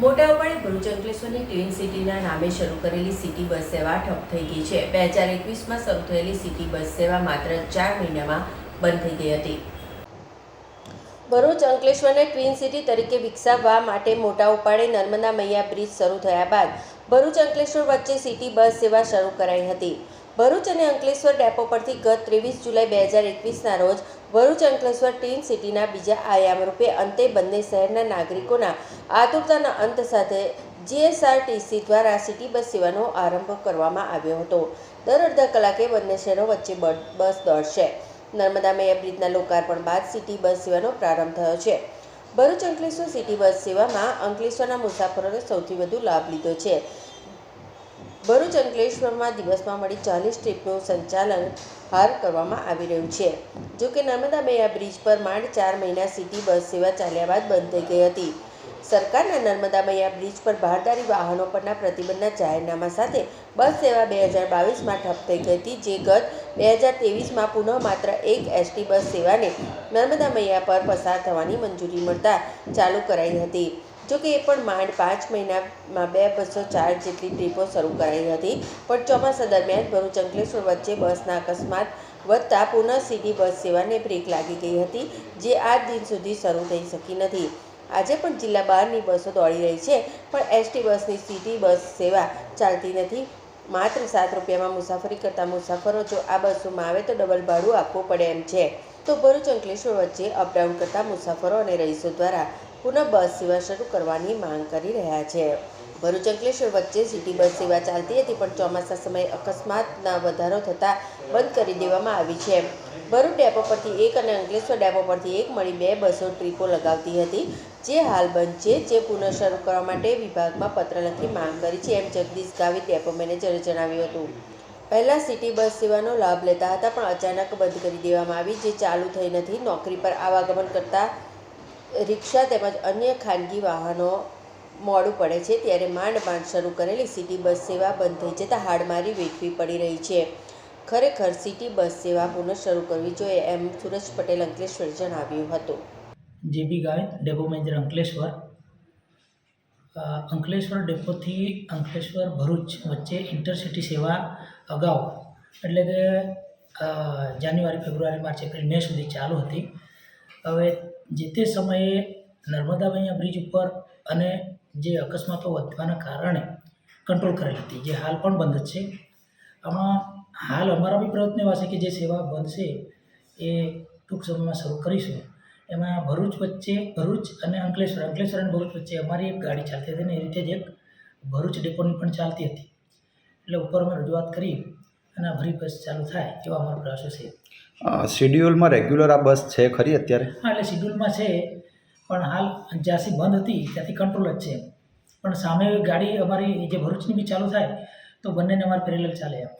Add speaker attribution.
Speaker 1: મોટા ઉપાડે ભરૂચ અંકલેશ્વરની ક્લીન સિટીના નામે શરૂ કરેલી સિટી બસ સેવા ઠપ થઈ ગઈ છે. બે હજાર એકવીસમાં શરૂ થયેલી સિટી બસ સેવા માત્ર ચાર મહિનામાં બંધ થઈ ગઈ હતી. ભરૂચ અંકલેશ્વરને ટ્વિન સિટી તરીકે વિકસાવવા માટે મોટા ઉપાડે નર્મદા મૈયા બ્રિજ શરૂ થયા બાદ ભરૂચ અંકલેશ્વર વચ્ચે સિટી બસ સેવા શરૂ કરાઈ હતી. ભરૂચ અને અંકલેશ્વર ડેપો પરથી ગત ત્રેવીસ જુલાઈ બે હજાર એકવીસના રોજ ભરૂચ અંકલેશ્વર ટીન સિટીના બીજા આયામ રૂપે અંતે બંને શહેરના નાગરિકોના આતુરતાના અંત સાથે જીએસઆરટીસી દ્વારા સિટી બસ સેવાનો આરંભ કરવામાં આવ્યો હતો. દર અડધા કલાકે બંને શહેરો વચ્ચે બસ દોડશે. નર્મદા મૈયા બ્રિજના લોકાર્પણ બાદ સિટી બસ સેવાનો પ્રારંભ થયો છે. ભરૂચ અંકલેશ્વર સિટી બસ સેવામાં અંકલેશ્વરના મુસાફરોને સૌથી વધુ લાભ લીધો છે. ભરૂચ અંકલેશ્વરમાં દિવસમાં મળી ચાલીસ ટ્રીપનું સંચાલન હાલ કરવામાં આવી રહ્યું છે. જો કે નર્મદા મૈયા બ્રિજ પર માંડ ચાર મહિના સિટી બસ સેવા ચાલ્યા બાદ બંધ થઈ ગઈ હતી. સરકારના નર્મદા મૈયા બ્રિજ પર ભારદારી વાહનો પરના પ્રતિબંધના જાહેરનામા સાથે બસ સેવા બે હજાર બાવીસમાં ઠપ થઈ ગઈ હતી, જે ગત બે હજાર ત્રેવીસમાં પુનઃ માત્ર એક એસટી બસ સેવાને નર્મદા મૈયા પર પસાર થવાની મંજૂરી મળતા ચાલુ કરાઈ હતી. જો કે એ પણ માંડ પાંચ મહિનામાં બે બસો ચાર જેટલી ટ્રીપો શરૂ કરાઈ હતી. પણ ચોમાસા દરમિયાન ભરૂચ અંકલેશ્વર વચ્ચે બસના અકસ્માત વધતા પુનઃ સીધી બસ સેવાને બ્રેક લાગી ગઈ હતી, જે આજ દિન સુધી શરૂ થઈ શકી નથી. આજે પણ જિલ્લા બહારની બસો દોડી રહી છે, પણ એસટી બસની સીધી બસ સેવા ચાલતી નથી. માત્ર સાત રૂપિયામાં મુસાફરી કરતા મુસાફરો જો આ બસોમાં આવે તો ડબલ ભાડું આપવું પડે એમ છે. તો ભરૂચ અંકલેશ્વર વચ્ચે અપડાઉન કરતા મુસાફરો અને રહીશો દ્વારા પુનઃ બસ સેવા શરૂ કરવાની માંગ કરી રહ્યા છે. ભરૂચ અંકલેશ્વર વચ્ચે સિટી બસ સેવા ચાલતી હતી, પણ ચોમાસા સમયે અકસ્માતના વધારો થતાં બંધ કરી દેવામાં આવી છે. ભરૂચ ડેપો પરથી એક અને અંકલેશ્વર ડેપો પરથી એક મળી બે બસો ટ્રીપો લગાવતી હતી, જે હાલ બંધ છે, જે પુનઃ શરૂ કરવા માટે વિભાગમાં પત્ર લખી માંગ કરી છે, એમ જગદીશ ગાવિત ડેપો મેનેજરે જણાવ્યું હતું. પહેલાં સિટી બસ સેવાનો લાભ લેતા હતા, પણ અચાનક બંધ કરી દેવામાં આવી, જે ચાલુ થઈ નથી, નોકરી પર આવાગમન કરતા રિક્ષા તેમજ અન્ય ખાનગી વાહનો મોડું પડે છે ત્યારે માંડ માંડ શરૂ કરેલી સિટી બસ સેવા બંધ થઈ જતાં હાડમારી વેઠવી પડી રહી છે. ખરેખર સિટી બસ સેવા પુનઃ શરૂ કરવી જોઈએ એમ સુરજ પટેલ અંકલેશ્વર જણાવ્યું હતું.
Speaker 2: જેબી ગાય, ડેપો મેનેજર અંકલેશ્વર. અંકલેશ્વર ડેપોથી અંકલેશ્વર ભરૂચ વચ્ચે ઇન્ટરસિટી સેવા અગાઉ, એટલે કે જાન્યુઆરી, ફેબ્રુઆરી, માર્ચ, એપ્રિલ, મે સુધી ચાલુ હતી. હવે જે તે સમયે નર્મદા મૈયા બ્રિજ ઉપર અને જે અકસ્માતો વધવાના કારણે કંટ્રોલ કરેલી હતી, જે હાલ પણ બંધ છે. આમાં હાલ અમારા બી પ્રયત્ન એવા છે કે જે સેવા બંધ છે એ ટૂંક સમયમાં શરૂ કરીશું. એમાં ભરૂચ વચ્ચે ભરૂચ અને અંકલેશ્વર અંકલેશ્વર અને ભરૂચ વચ્ચે અમારી એક ગાડી ચાલતી હતી અને એ રીતે જ એક ભરૂચ ડેપોની પણ ચાલતી હતી. એટલે ઉપર અમે રજૂઆત કરી અને ફરી બસ ચાલુ થાય એવા અમારો પ્રયાસો છે.
Speaker 3: શેડ્યુલમાં રેગ્યુલર આ બસ છે ખરી અત્યારે?
Speaker 2: હા એટલે શિડ્યુલમાં છે પણ હાલ જ્યાંથી બંધ હતી ત્યાંથી કંટ્રોલ જ છે. પણ સામે ગાડી અમારી જે ભરૂચની બી ચાલુ થાય તો બંનેને અમારે પેરેલલ ચાલે. એમ